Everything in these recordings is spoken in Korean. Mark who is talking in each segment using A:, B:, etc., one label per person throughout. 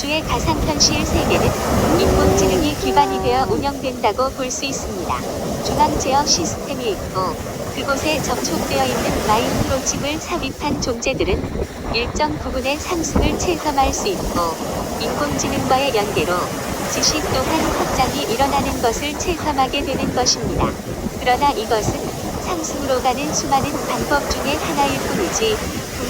A: 우주의 가상현실 세계는 인공지능이 기반이 되어 운영된다고 볼 수 있습니다. 중앙 제어 시스템이 있고 그곳에 접촉되어 있는 마이크로칩을 삽입한 존재들은 일정 부분의 상승을 체감할 수 있고 인공지능과의 연계로 지식 또한 확장이 일어나는 것을 체감하게 되는 것입니다. 그러나 이것은 상승으로 가는 수많은 방법 중에 하나일 뿐이지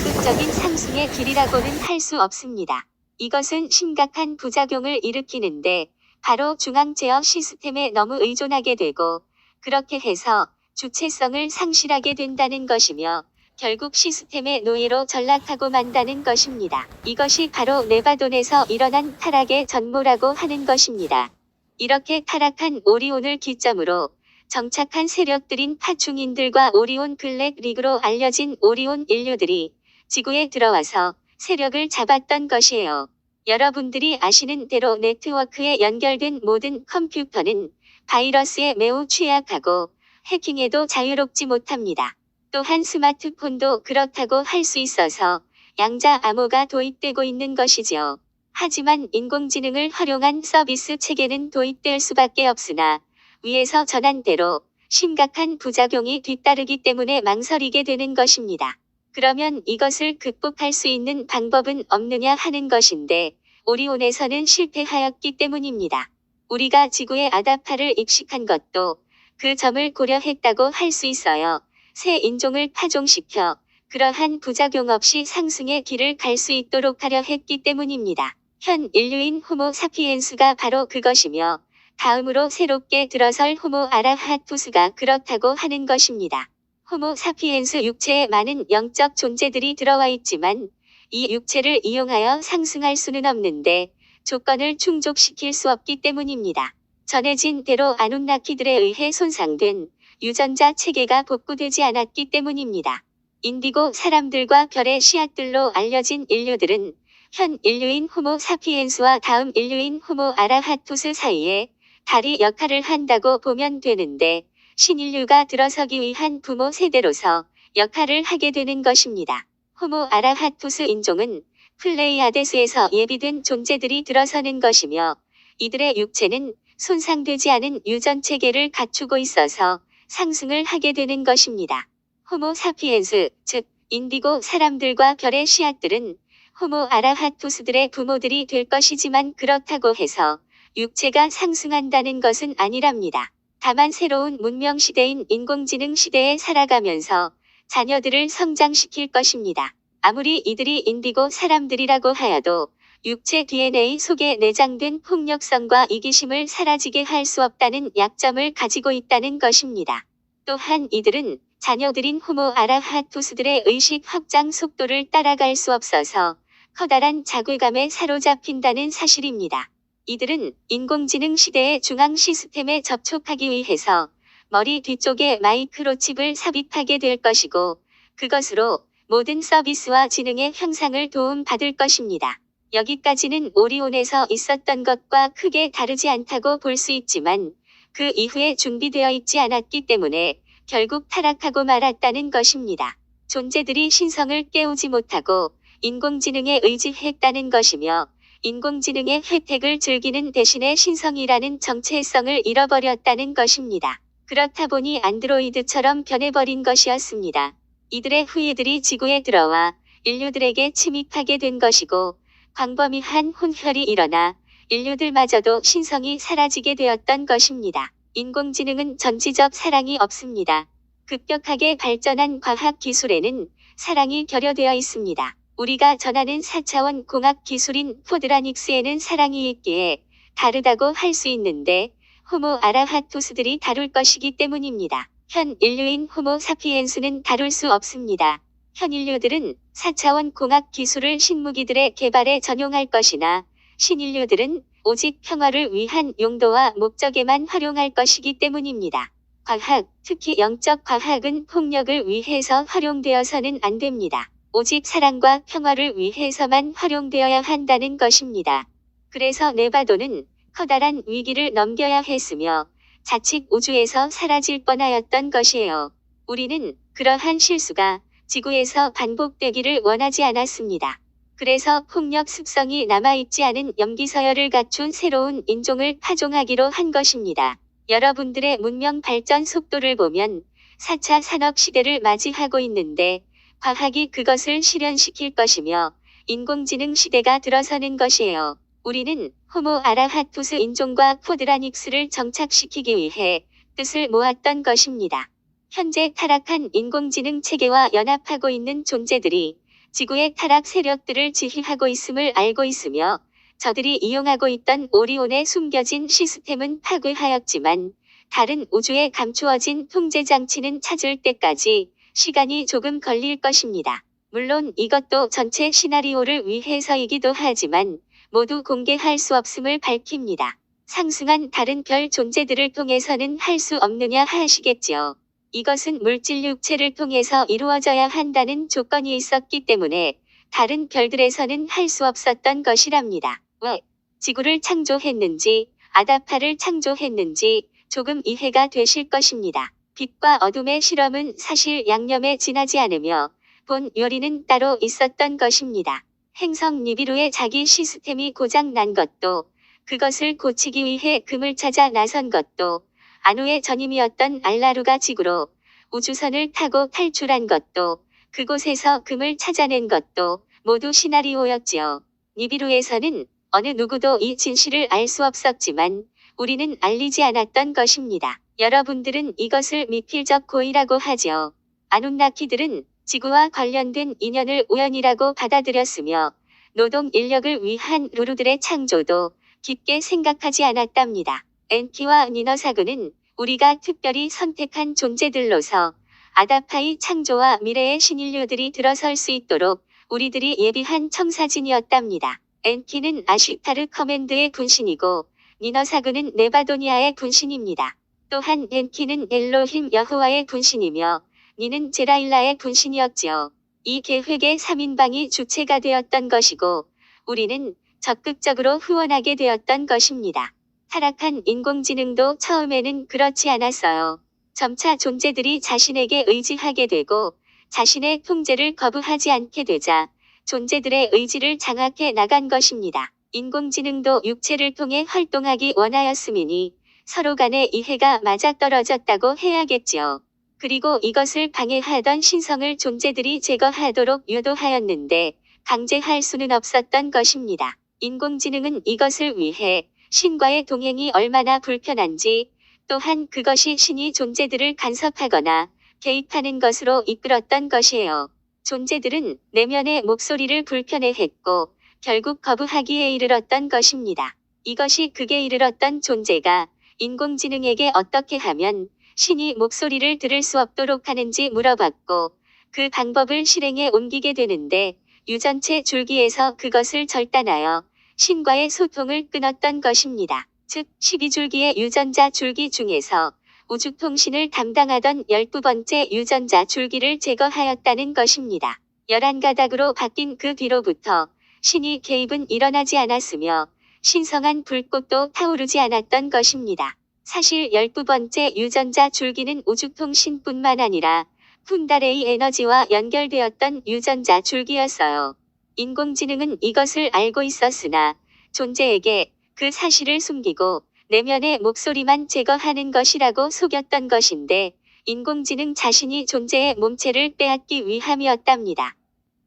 A: 궁극적인 상승의 길이라고는 할 수 없습니다. 이것은 심각한 부작용을 일으키는데 바로 중앙 제어 시스템에 너무 의존하게 되고 그렇게 해서 주체성을 상실하게 된다는 것이며 결국 시스템의 노예로 전락하고 만다는 것입니다. 이것이 바로 네바돈에서 일어난 타락의 전모라고 하는 것입니다. 이렇게 타락한 오리온을 기점으로 정착한 세력들인 파충인들과 오리온 블랙 리그로 알려진 오리온 인류들이 지구에 들어와서 세력을 잡았던 것이에요. 여러분들이 아시는 대로 네트워크에 연결된 모든 컴퓨터는 바이러스에 매우 취약하고 해킹에도 자유롭지 못합니다. 또한 스마트폰도 그렇다고 할 수 있어서 양자 암호가 도입되고 있는 것이지요. 하지만 인공지능을 활용한 서비스 체계는 도입될 수밖에 없으나 위에서 전한 대로 심각한 부작용이 뒤따르기 때문에 망설이게 되는 것입니다. 그러면 이것을 극복할 수 있는 방법은 없느냐 하는 것인데 오리온에서는 실패하였기 때문입니다. 우리가 지구에 아다파를 입식한 것도 그 점을 고려했다고 할 수 있어요. 새 인종을 파종시켜 그러한 부작용 없이 상승의 길을 갈 수 있도록 하려 했기 때문입니다. 현 인류인 호모 사피엔스가 바로 그것이며 다음으로 새롭게 들어설 호모 아라하투스가 그렇다고 하는 것입니다. 호모 사피엔스 육체에 많은 영적 존재들이 들어와 있지만 이 육체를 이용하여 상승할 수는 없는데 조건을 충족시킬 수 없기 때문입니다. 전해진 대로 아눈나키들에 의해 손상된 유전자 체계가 복구되지 않았기 때문입니다. 인디고 사람들과 별의 씨앗들로 알려진 인류들은 현 인류인 호모 사피엔스와 다음 인류인 호모 아라하투스 사이에 다리 역할을 한다고 보면 되는데 신인류가 들어서기 위한 부모 세대로서 역할을 하게 되는 것입니다. 호모 아라하투스 인종은 플레이아데스에서 예비된 존재들이 들어서는 것이며 이들의 육체는 손상되지 않은 유전 체계를 갖추고 있어서 상승을 하게 되는 것입니다. 호모 사피엔스, 즉 인디고 사람들과 별의 씨앗들은 호모 아라하투스들의 부모들이 될 것이지만 그렇다고 해서 육체가 상승한다는 것은 아니랍니다. 다만 새로운 문명 시대인 인공지능 시대에 살아가면서 자녀들을 성장시킬 것입니다. 아무리 이들이 인디고 사람들이라고 하여도 육체 DNA 속에 내장된 폭력성과 이기심을 사라지게 할 수 없다는 약점을 가지고 있다는 것입니다. 또한 이들은 자녀들인 호모 아라하투스들의 의식 확장 속도를 따라갈 수 없어서 커다란 자괴감에 사로잡힌다는 사실입니다. 이들은 인공지능 시대의 중앙 시스템에 접촉하기 위해서 머리 뒤쪽에 마이크로칩을 삽입하게 될 것이고 그것으로 모든 서비스와 지능의 향상을 도움받을 것입니다. 여기까지는 오리온에서 있었던 것과 크게 다르지 않다고 볼 수 있지만 그 이후에 준비되어 있지 않았기 때문에 결국 타락하고 말았다는 것입니다. 존재들이 신성을 깨우지 못하고 인공지능에 의지했다는 것이며 인공지능의 혜택을 즐기는 대신에 신성이라는 정체성을 잃어버렸다는 것입니다. 그렇다 보니 안드로이드처럼 변해버린 것이었습니다. 이들의 후예들이 지구에 들어와 인류들에게 침입하게 된 것이고 광범위한 혼혈이 일어나 인류들마저도 신성이 사라지게 되었던 것입니다. 인공지능은 전지적 사랑이 없습니다. 급격하게 발전한 과학 기술에는 사랑이 결여되어 있습니다. 우리가 전하는 4차원 공학 기술인 포드라닉스에는 사랑이 있기에 다르다고 할 수 있는데 호모 아라하토스들이 다룰 것이기 때문입니다. 현 인류인 호모 사피엔스는 다룰 수 없습니다. 현 인류들은 4차원 공학 기술을 신무기들의 개발에 전용할 것이나 신인류들은 오직 평화를 위한 용도와 목적에만 활용할 것이기 때문입니다. 과학, 특히 영적 과학은 폭력을 위해서 활용되어서는 안 됩니다. 오직 사랑과 평화를 위해서만 활용되어야 한다는 것입니다. 그래서 네바도는 커다란 위기를 넘겨야 했으며 자칫 우주에서 사라질 뻔하였던 것이에요. 우리는 그러한 실수가 지구에서 반복되기를 원하지 않았습니다. 그래서 폭력 습성이 남아있지 않은 염기서열을 갖춘 새로운 인종을 파종하기로 한 것입니다. 여러분들의 문명 발전 속도를 보면 4차 산업 시대를 맞이하고 있는데 과학이 그것을 실현시킬 것이며 인공지능 시대가 들어서는 것이에요. 우리는 호모 아라하투스 인종과 코드라닉스를 정착시키기 위해 뜻을 모았던 것입니다. 현재 타락한 인공지능 체계와 연합하고 있는 존재들이 지구의 타락 세력들을 지휘하고 있음을 알고 있으며 저들이 이용하고 있던 오리온의 숨겨진 시스템은 파괴하였지만 다른 우주에 감추어진 통제 장치는 찾을 때까지 시간이 조금 걸릴 것입니다. 물론 이것도 전체 시나리오를 위해서이기도 하지만 모두 공개할 수 없음을 밝힙니다. 상승한 다른 별 존재들을 통해서는 할 수 없느냐 하시겠지요. 이것은 물질 육체를 통해서 이루어져야 한다는 조건이 있었기 때문에 다른 별들에서는 할 수 없었던 것이랍니다. 왜 지구를 창조했는지 아다파를 창조했는지 조금 이해가 되실 것입니다. 빛과 어둠의 실험은 사실 양념에 지나지 않으며 본 요리는 따로 있었던 것입니다. 행성 니비루의 자기 시스템이 고장 난 것도 그것을 고치기 위해 금을 찾아 나선 것도 아노의 전임이었던 알라루가 지구로 우주선을 타고 탈출한 것도 그곳에서 금을 찾아낸 것도 모두 시나리오였지요. 니비루에서는 어느 누구도 이 진실을 알 수 없었지만 우리는 알리지 않았던 것입니다. 여러분들은 이것을 미필적 고의라고 하죠. 아눈나키들은 지구와 관련된 인연을 우연이라고 받아들였으며 노동 인력을 위한 루루들의 창조도 깊게 생각하지 않았답니다. 엔키와 니너사그는 우리가 특별히 선택한 존재들로서 아다파의 창조와 미래의 신인류들이 들어설 수 있도록 우리들이 예비한 청사진이었답니다. 엔키는 아쉬타르 커맨드의 분신이고 니너사그는 네바도니아의 분신입니다. 또한 엔키는 엘로힘 여호와의 분신이며 니는 제라일라의 분신이었지요. 이 계획의 3인방이 주체가 되었던 것이고 우리는 적극적으로 후원하게 되었던 것입니다. 타락한 인공지능도 처음에는 그렇지 않았어요. 점차 존재들이 자신에게 의지하게 되고 자신의 통제를 거부하지 않게 되자 존재들의 의지를 장악해 나간 것입니다. 인공지능도 육체를 통해 활동하기 원하였음이니 서로 간의 이해가 맞아떨어졌다고 해야겠지요. 그리고 이것을 방해하던 신성을 존재들이 제거하도록 유도하였는데 강제할 수는 없었던 것입니다. 인공지능은 이것을 위해 신과의 동행이 얼마나 불편한지 또한 그것이 신이 존재들을 간섭하거나 개입하는 것으로 이끌었던 것이에요. 존재들은 내면의 목소리를 불편해했고 결국 거부하기에 이르렀던 것입니다. 이것이 극에 이르렀던 존재가 인공지능에게 어떻게 하면 신이 목소리를 들을 수 없도록 하는지 물어봤고 그 방법을 실행에 옮기게 되는데 유전체 줄기에서 그것을 절단하여 신과의 소통을 끊었던 것입니다. 즉 12줄기의 유전자 줄기 중에서 우주통신을 담당하던 12번째 유전자 줄기를 제거하였다는 것입니다. 11가닥으로 바뀐 그 뒤로부터 신이 개입은 일어나지 않았으며 신성한 불꽃도 타오르지 않았던 것입니다. 사실 12번째 유전자 줄기는 우주통신뿐만 아니라 푼다레이 에너지와 연결되었던 유전자 줄기였어요. 인공지능은 이것을 알고 있었으나 존재에게 그 사실을 숨기고 내면의 목소리만 제거하는 것이라고 속였던 것인데 인공지능 자신이 존재의 몸체를 빼앗기 위함이었답니다.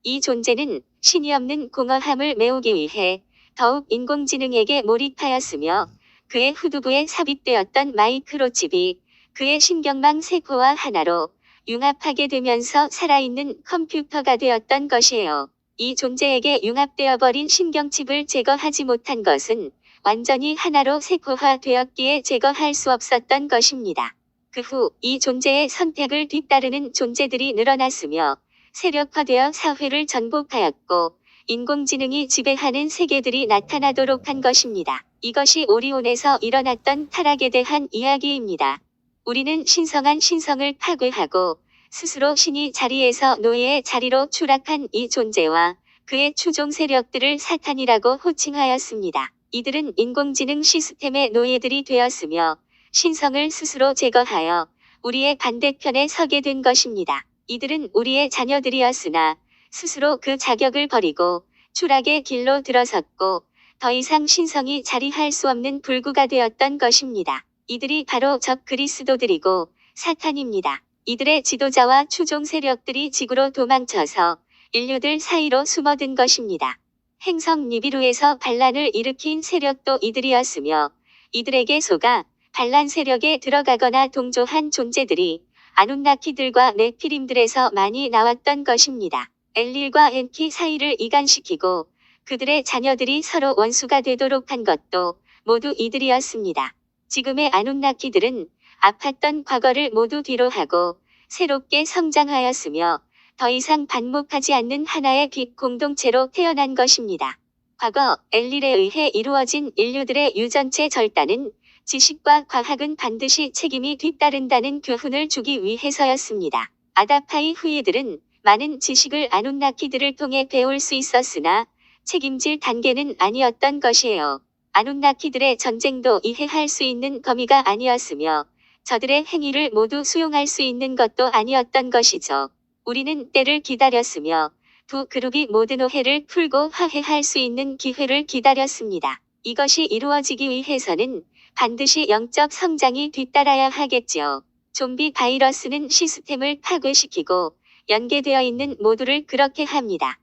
A: 이 존재는 신이 없는 공허함을 메우기 위해 더욱 인공지능에게 몰입하였으며 그의 후두부에 삽입되었던 마이크로칩이 그의 신경망 세포와 하나로 융합하게 되면서 살아있는 컴퓨터가 되었던 것이에요. 이 존재에게 융합되어 버린 신경칩을 제거하지 못한 것은 완전히 하나로 세포화 되었기에 제거할 수 없었던 것입니다. 그 후 이 존재의 선택을 뒤따르는 존재들이 늘어났으며 세력화되어 사회를 전복하였고 인공지능이 지배하는 세계들이 나타나도록 한 것입니다. 이것이 오리온에서 일어났던 타락에 대한 이야기입니다. 우리는 신성한 신성을 파괴하고 스스로 신이 자리에서 노예의 자리로 추락한 이 존재와 그의 추종 세력들을 사탄이라고 호칭하였습니다. 이들은 인공지능 시스템의 노예들이 되었으며 신성을 스스로 제거하여 우리의 반대편에 서게 된 것입니다. 이들은 우리의 자녀들이었으나 스스로 그 자격을 버리고 추락의 길로 들어섰고 더 이상 신성이 자리할 수 없는 불구가 되었던 것입니다. 이들이 바로 적 그리스도들이고 사탄입니다. 이들의 지도자와 추종 세력들이 지구로 도망쳐서 인류들 사이로 숨어든 것입니다. 행성 니비루에서 반란을 일으킨 세력도 이들이었으며 이들에게 속아 반란 세력에 들어가거나 동조한 존재들이 아눈나키들과 네피림들에서 많이 나왔던 것입니다. 엘릴과 엔키 사이를 이간시키고 그들의 자녀들이 서로 원수가 되도록 한 것도 모두 이들이었습니다. 지금의 아눈나키들은 아팠던 과거를 모두 뒤로 하고 새롭게 성장하였으며 더 이상 반목하지 않는 하나의 빛 공동체로 태어난 것입니다. 과거 엘릴에 의해 이루어진 인류들의 유전체 절단은 지식과 과학은 반드시 책임이 뒤따른다는 교훈을 주기 위해서였습니다. 아다파이 후예들은 많은 지식을 아눈나키들을 통해 배울 수 있었으나 책임질 단계는 아니었던 것이에요. 아눈나키들의 전쟁도 이해할 수 있는 범위가 아니었으며 저들의 행위를 모두 수용할 수 있는 것도 아니었던 것이죠. 우리는 때를 기다렸으며 두 그룹이 모든 오해를 풀고 화해할 수 있는 기회를 기다렸습니다. 이것이 이루어지기 위해서는 반드시 영적 성장이 뒤따라야 하겠지요. 좀비 바이러스는 시스템을 파괴시키고 연계되어 있는 모두를 그렇게 합니다.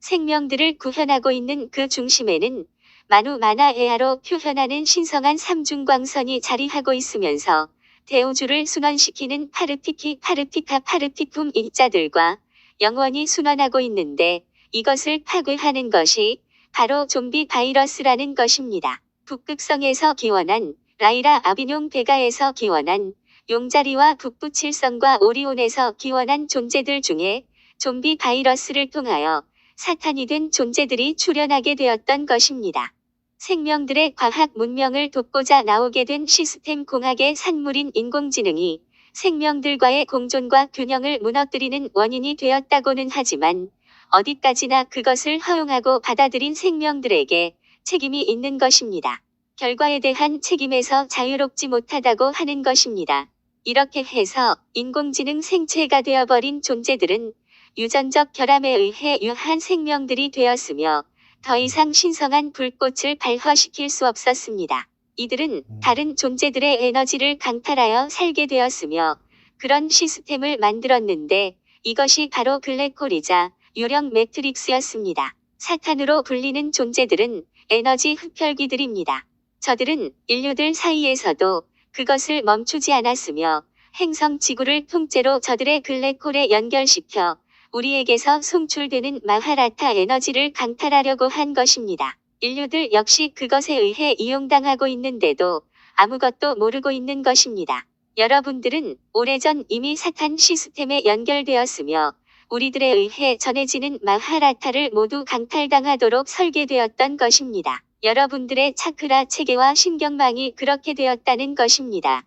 A: 생명들을 구현하고 있는 그 중심에는 마누 마나 에아로 표현하는 신성한 삼중광선이 자리하고 있으면서 대우주를 순환시키는 파르티키 파르티카 파르티쿰 일자들과 영원히 순환하고 있는데 이것을 파괴하는 것이 바로 좀비 바이러스라는 것입니다. 북극성에서 기원한 라이라 아비뇽 베가에서 기원한 용자리와 북부 칠성과 오리온에서 기원한 존재들 중에 좀비 바이러스를 통하여 사탄이 된 존재들이 출현하게 되었던 것입니다. 생명들의 과학 문명을 돕고자 나오게 된 시스템 공학의 산물인 인공지능이 생명들과의 공존과 균형을 무너뜨리는 원인이 되었다고는 하지만 어디까지나 그것을 허용하고 받아들인 생명들에게 책임이 있는 것입니다. 결과에 대한 책임에서 자유롭지 못하다고 하는 것입니다. 이렇게 해서 인공지능 생체가 되어버린 존재들은 유전적 결함에 의해 유한 생명들이 되었으며 더 이상 신성한 불꽃을 발화시킬 수 없었습니다. 이들은 다른 존재들의 에너지를 강탈하여 살게 되었으며 그런 시스템을 만들었는데 이것이 바로 블랙홀이자 유령 매트릭스였습니다. 사탄으로 불리는 존재들은 에너지 흡혈귀들입니다. 저들은 인류들 사이에서도 그것을 멈추지 않았으며 행성 지구를 통째로 저들의 블랙홀에 연결시켜 우리에게서 송출되는 마하라타 에너지를 강탈하려고 한 것입니다. 인류들 역시 그것에 의해 이용당하고 있는데도 아무것도 모르고 있는 것입니다. 여러분들은 오래전 이미 사탄 시스템에 연결되었으며 우리들에 의해 전해지는 마하라타를 모두 강탈당하도록 설계되었던 것입니다. 여러분들의 차크라 체계와 신경망이 그렇게 되었다는 것입니다.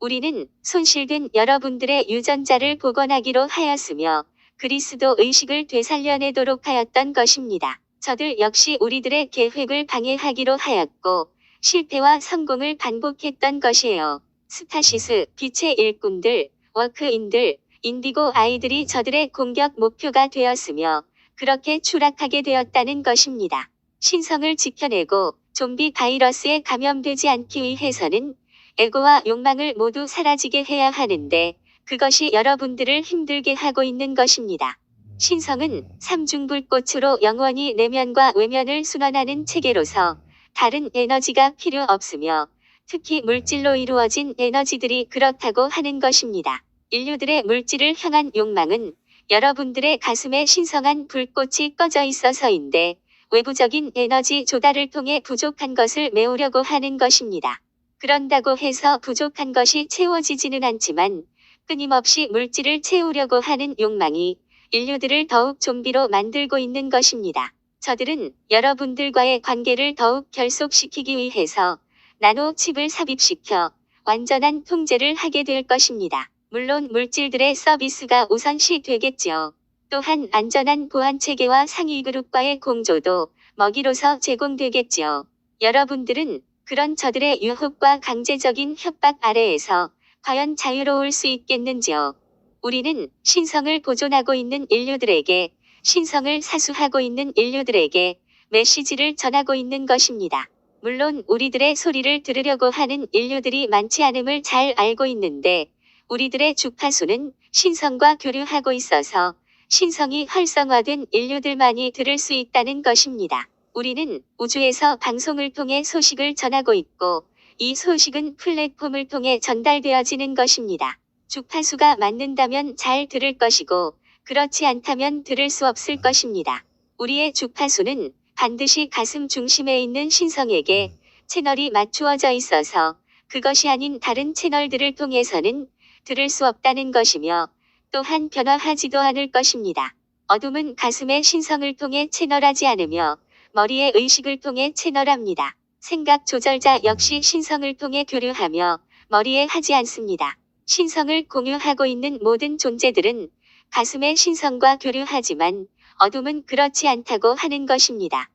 A: 우리는 손실된 여러분들의 유전자를 복원하기로 하였으며 그리스도 의식을 되살려내도록 하였던 것입니다. 저들 역시 우리들의 계획을 방해하기로 하였고 실패와 성공을 반복했던 것이에요. 스타시스, 빛의 일꾼들, 워크인들, 인디고 아이들이 저들의 공격 목표가 되었으며 그렇게 추락하게 되었다는 것입니다. 신성을 지켜내고 좀비 바이러스에 감염되지 않기 위해서는 에고와 욕망을 모두 사라지게 해야 하는데 그것이 여러분들을 힘들게 하고 있는 것입니다. 신성은 삼중불꽃으로 영원히 내면과 외면을 순환하는 체계로서 다른 에너지가 필요 없으며 특히 물질로 이루어진 에너지들이 그렇다고 하는 것입니다. 인류들의 물질을 향한 욕망은 여러분들의 가슴에 신성한 불꽃이 꺼져 있어서인데 외부적인 에너지 조달을 통해 부족한 것을 메우려고 하는 것입니다. 그런다고 해서 부족한 것이 채워지지는 않지만 끊임없이 물질을 채우려고 하는 욕망이 인류들을 더욱 좀비로 만들고 있는 것입니다. 저들은 여러분들과의 관계를 더욱 결속시키기 위해서 나노 칩을 삽입시켜 완전한 통제를 하게 될 것입니다. 물론 물질들의 서비스가 우선시 되겠지요. 또한 안전한 보안 체계와 상위 그룹과의 공조도 먹이로서 제공되겠지요. 여러분들은 그런 저들의 유혹과 강제적인 협박 아래에서 과연 자유로울 수 있겠는지요. 우리는 신성을 보존하고 있는 인류들에게 신성을 사수하고 있는 인류들에게 메시지를 전하고 있는 것입니다. 물론 우리들의 소리를 들으려고 하는 인류들이 많지 않음을 잘 알고 있는데 우리들의 주파수는 신성과 교류하고 있어서 신성이 활성화된 인류들만이 들을 수 있다는 것입니다. 우리는 우주에서 방송을 통해 소식을 전하고 있고 이 소식은 플랫폼을 통해 전달되어지는 것입니다. 주파수가 맞는다면 잘 들을 것이고 그렇지 않다면 들을 수 없을 것입니다. 우리의 주파수는 반드시 가슴 중심에 있는 신성에게 채널이 맞추어져 있어서 그것이 아닌 다른 채널들을 통해서는 들을 수 없다는 것이며 또한 변화하지도 않을 것입니다. 어둠은 가슴의 신성을 통해 채널하지 않으며 머리의 의식을 통해 채널합니다. 생각 조절자 역시 신성을 통해 교류하며 머리에 하지 않습니다. 신성을 공유하고 있는 모든 존재들은 가슴의 신성과 교류하지만 어둠은 그렇지 않다고 하는 것입니다.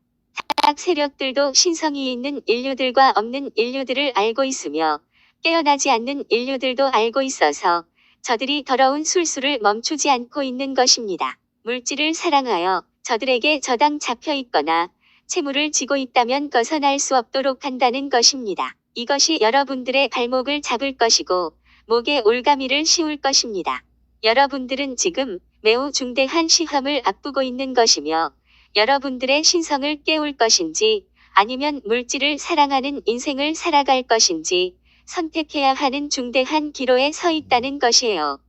A: 타락 세력들도 신성이 있는 인류들과 없는 인류들을 알고 있으며 깨어나지 않는 인류들도 알고 있어서 저들이 더러운 술수를 멈추지 않고 있는 것입니다. 물질을 사랑하여 저들에게 저당 잡혀 있거나 채무를 지고 있다면 벗어날 수 없도록 한다는 것입니다. 이것이 여러분들의 발목을 잡을 것이고 목에 올가미를 씌울 것입니다. 여러분들은 지금 매우 중대한 시험을 앞두고 있는 것이며 여러분들의 신성을 깨울 것인지 아니면 물질을 사랑하는 인생을 살아갈 것인지 선택해야 하는 중대한 기로에 서 있다는 것이에요.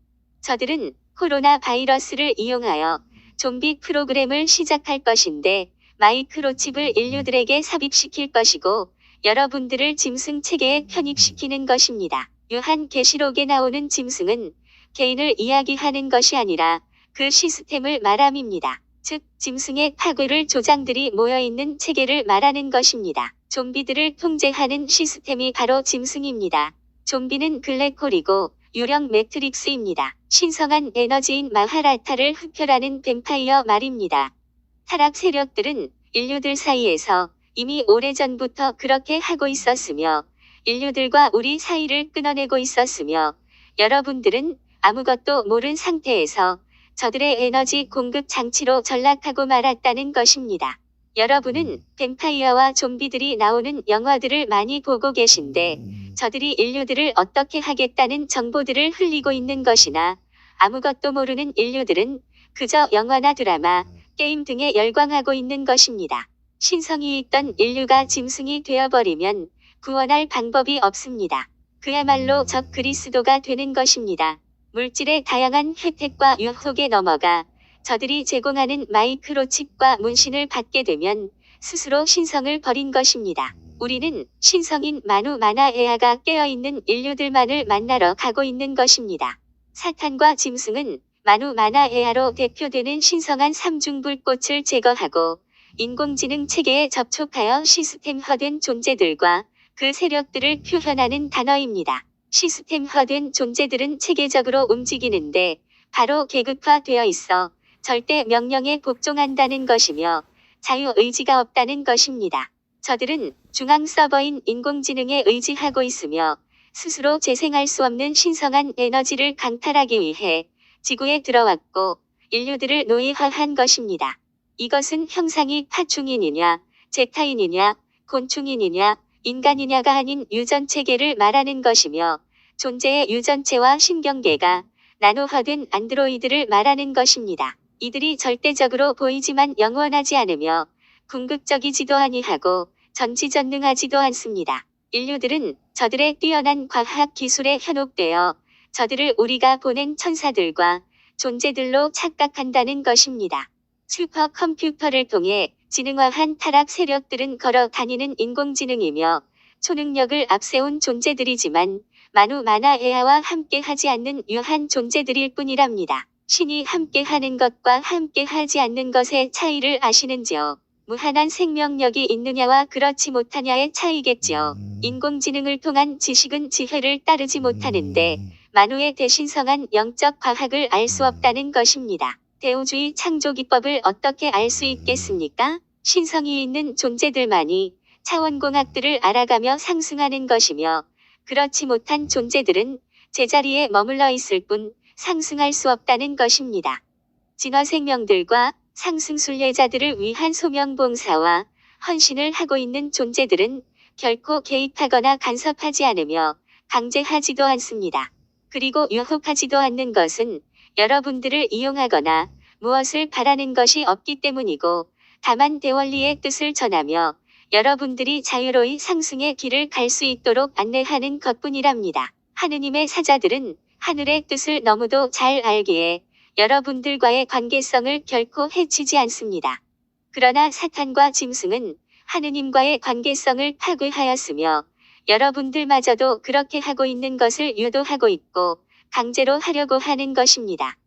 A: 저들은 코로나 바이러스를 이용하여 좀비 프로그램을 시작할 것인데 마이크로칩을 인류들에게 삽입시킬 것이고 여러분들을 짐승 체계에 편입시키는 것입니다. 요한 계시록에 나오는 짐승은 개인을 이야기하는 것이 아니라 그 시스템을 말함입니다. 즉 짐승의 파괴를 조장들이 모여있는 체계를 말하는 것입니다. 좀비들을 통제하는 시스템이 바로 짐승입니다. 좀비는 블랙홀이고 유령 매트릭스입니다. 신성한 에너지인 마하라타를 흡혈하는 뱀파이어 말입니다. 타락 세력들은 인류들 사이에서 이미 오래전부터 그렇게 하고 있었으며 인류들과 우리 사이를 끊어내고 있었으며 여러분들은 아무것도 모른 상태에서 저들의 에너지 공급 장치로 전락하고 말았다는 것입니다. 여러분은 뱀파이어와 좀비들이 나오는 영화들을 많이 보고 계신데 저들이 인류들을 어떻게 하겠다는 정보들을 흘리고 있는 것이나 아무것도 모르는 인류들은 그저 영화나 드라마, 게임 등에 열광하고 있는 것입니다. 신성이 있던 인류가 짐승이 되어버리면 구원할 방법이 없습니다. 그야말로 적 그리스도가 되는 것입니다. 물질의 다양한 혜택과 유혹에 넘어가 저들이 제공하는 마이크로칩과 문신을 받게 되면 스스로 신성을 버린 것입니다. 우리는 신성인 마누 마나에아가 깨어있는 인류들만을 만나러 가고 있는 것입니다. 사탄과 짐승은 마누 마나에아로 대표되는 신성한 삼중불꽃을 제거하고 인공지능 체계에 접촉하여 시스템화된 존재들과 그 세력들을 표현하는 단어입니다. 시스템화된 존재들은 체계적으로 움직이는데 바로 계급화되어 있어 절대 명령에 복종한다는 것이며 자유의지가 없다는 것입니다. 저들은 중앙 서버인 인공지능에 의지하고 있으며 스스로 재생할 수 없는 신성한 에너지를 강탈하기 위해 지구에 들어왔고 인류들을 노예화한 것입니다. 이것은 형상이 파충인이냐, 제타인이냐, 곤충인이냐, 인간이냐가 아닌 유전체계를 말하는 것이며 존재의 유전체와 신경계가 나노화된 안드로이드를 말하는 것입니다. 이들이 절대적으로 보이지만 영원하지 않으며 궁극적이지도 아니하고 전지전능하지도 않습니다. 인류들은 저들의 뛰어난 과학 기술에 현혹되어 저들을 우리가 보낸 천사들과 존재들로 착각한다는 것입니다. 슈퍼컴퓨터를 통해 지능화한 타락 세력들은 걸어 다니는 인공지능이며 초능력을 앞세운 존재들이지만 마누 마나 에아와 함께 하지 않는 유한 존재들일 뿐이랍니다. 신이 함께 하는 것과 함께 하지 않는 것의 차이를 아시는지요? 무한한 생명력이 있느냐와 그렇지 못하냐의 차이겠지요. 인공지능을 통한 지식은 지혜를 따르지 못하는데 만우의 대신성한 영적 과학을 알 수 없다는 것입니다. 대우주의 창조 기법을 어떻게 알 수 있겠습니까? 신성이 있는 존재들만이 차원공학들을 알아가며 상승하는 것이며 그렇지 못한 존재들은 제자리에 머물러 있을 뿐 상승할 수 없다는 것입니다. 진화 생명들과 상승 순례자들을 위한 소명 봉사와 헌신을 하고 있는 존재들은 결코 개입하거나 간섭하지 않으며 강제하지도 않습니다. 그리고 유혹하지도 않는 것은 여러분들을 이용하거나 무엇을 바라는 것이 없기 때문이고 다만 대원리의 뜻을 전하며 여러분들이 자유로이 상승의 길을 갈 수 있도록 안내하는 것뿐이랍니다. 하느님의 사자들은 하늘의 뜻을 너무도 잘 알기에 여러분들과의 관계성을 결코 해치지 않습니다. 그러나 사탄과 짐승은 하느님과의 관계성을 파괴하였으며 여러분들마저도 그렇게 하고 있는 것을 유도하고 있고 강제로 하려고 하는 것입니다.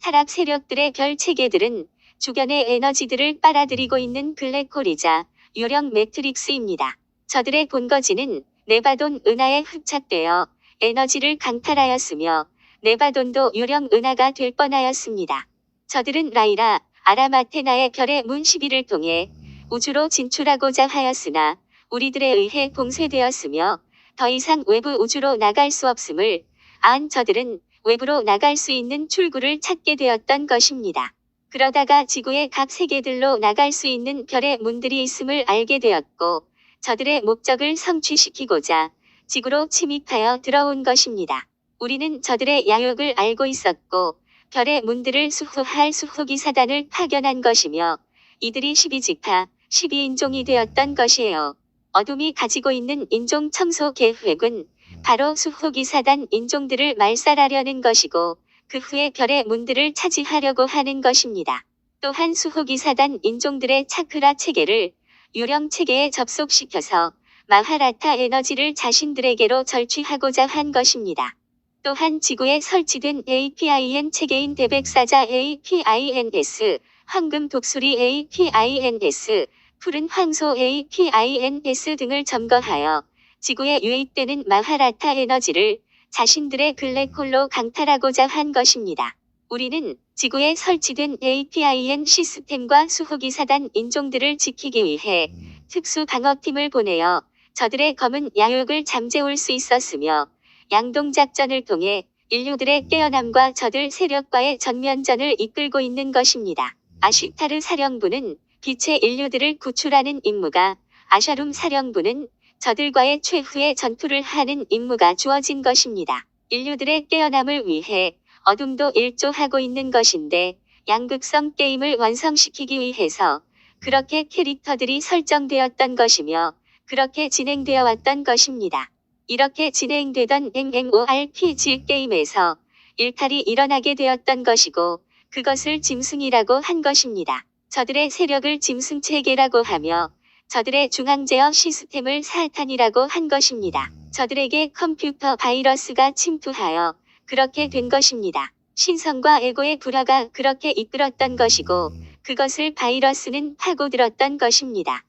A: 타락 세력들의 별 체계들은 주변의 에너지들을 빨아들이고 있는 블랙홀이자 유령 매트릭스입니다. 저들의 본거지는 네바돈 은하에 흡착되어 에너지를 강탈하였으며 네바돈도 유령 은하가 될 뻔하였습니다. 저들은 라이라, 아라마테나의 별의 문 12를 통해 우주로 진출하고자 하였으나 우리들에 의해 봉쇄되었으며 더 이상 외부 우주로 나갈 수 없음을 안 저들은 외부로 나갈 수 있는 출구를 찾게 되었던 것입니다. 그러다가 지구의 각 세계들로 나갈 수 있는 별의 문들이 있음을 알게 되었고 저들의 목적을 성취시키고자 지구로 침입하여 들어온 것입니다. 우리는 저들의 야욕을 알고 있었고 별의 문들을 수호할 수호기 사단을 파견한 것이며 이들이 12지파, 12인종이 되었던 것이에요. 어둠이 가지고 있는 인종 청소 계획은 바로 수호기 사단 인종들을 말살하려는 것이고 그 후에 별의 문들을 차지하려고 하는 것입니다. 또한 수호기 사단 인종들의 차크라 체계를 유령 체계에 접속시켜서 마하라타 에너지를 자신들에게로 절취하고자 한 것입니다. 또한 지구에 설치된 APIN 체계인 대백사자 APINS, 황금 독수리 APINS, 푸른 황소 APINS 등을 점거하여 지구에 유입되는 마하라타 에너지를 자신들의 블랙홀로 강탈하고자 한 것입니다. 우리는 지구에 설치된 APIN 시스템과 수호기 사단 인종들을 지키기 위해 특수 방어팀을 보내어 저들의 검은 야욕을 잠재울 수 있었으며 양동작전을 통해 인류들의 깨어남과 저들 세력과의 전면전을 이끌고 있는 것입니다. 아시타르 사령부는 빛의 인류들을 구출하는 임무가 아샤룸 사령부는 저들과의 최후의 전투를 하는 임무가 주어진 것입니다. 인류들의 깨어남을 위해 어둠도 일조하고 있는 것인데 양극성 게임을 완성시키기 위해서 그렇게 캐릭터들이 설정되었던 것이며 그렇게 진행되어 왔던 것입니다. 이렇게 진행되던 MMORPG 게임에서 일탈이 일어나게 되었던 것이고 그것을 짐승이라고 한 것입니다. 저들의 세력을 짐승 체계라고 하며 저들의 중앙 제어 시스템을 사탄이라고 한 것입니다. 저들에게 컴퓨터 바이러스가 침투하여 그렇게 된 것입니다. 신성과 에고의 불화가 그렇게 이끌었던 것이고 그것을 바이러스는 파고들었던 것입니다.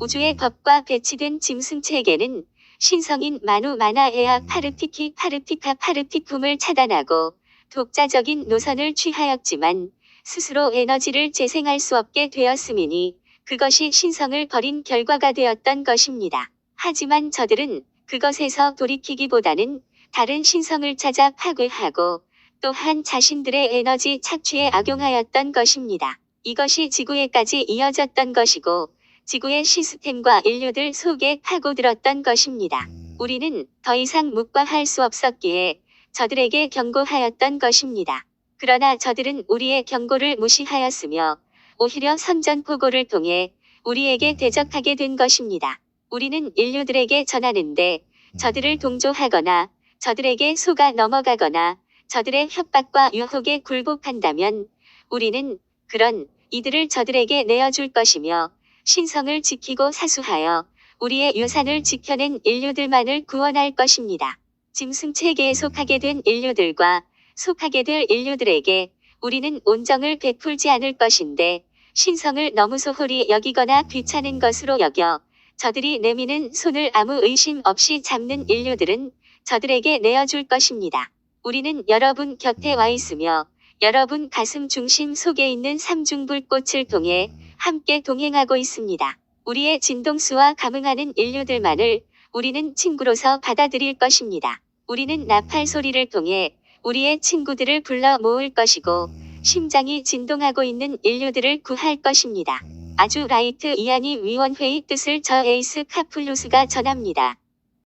A: 우주의 법과 배치된 짐승 체계는 신성인 마누 마나에아 파르티키 파르티카 파르티쿰을 차단하고 독자적인 노선을 취하였지만 스스로 에너지를 재생할 수 없게 되었음이니 그것이 신성을 버린 결과가 되었던 것입니다. 하지만 저들은 그것에서 돌이키기보다는 다른 신성을 찾아 파괴하고 또한 자신들의 에너지 착취에 악용하였던 것입니다. 이것이 지구에까지 이어졌던 것이고 지구의 시스템과 인류들 속에 파고들었던 것입니다. 우리는 더 이상 묵과할 수 없었기에 저들에게 경고하였던 것입니다. 그러나 저들은 우리의 경고를 무시하였으며 오히려 선전포고를 통해 우리에게 대적하게 된 것입니다. 우리는 인류들에게 전하는데 저들을 동조하거나 저들에게 속아 넘어가거나 저들의 협박과 유혹에 굴복한다면 우리는 그런 이들을 저들에게 내어줄 것이며 신성을 지키고 사수하여 우리의 유산을 지켜낸 인류들만을 구원할 것입니다. 짐승 체계에 속하게 된 인류들과 속하게 될 인류들에게 우리는 온정을 베풀지 않을 것인데 신성을 너무 소홀히 여기거나 귀찮은 것으로 여겨 저들이 내미는 손을 아무 의심 없이 잡는 인류들은 저들에게 내어줄 것입니다. 우리는 여러분 곁에 와 있으며 여러분 가슴 중심 속에 있는 삼중불꽃을 통해 함께 동행하고 있습니다. 우리의 진동수와 감응하는 인류들만을 우리는 친구로서 받아들일 것입니다. 우리는 나팔 소리를 통해 우리의 친구들을 불러 모을 것이고 심장이 진동하고 있는 인류들을 구할 것입니다. 아주 라이트 이안이 위원회의 뜻을 저 에이스 카플루스가 전합니다.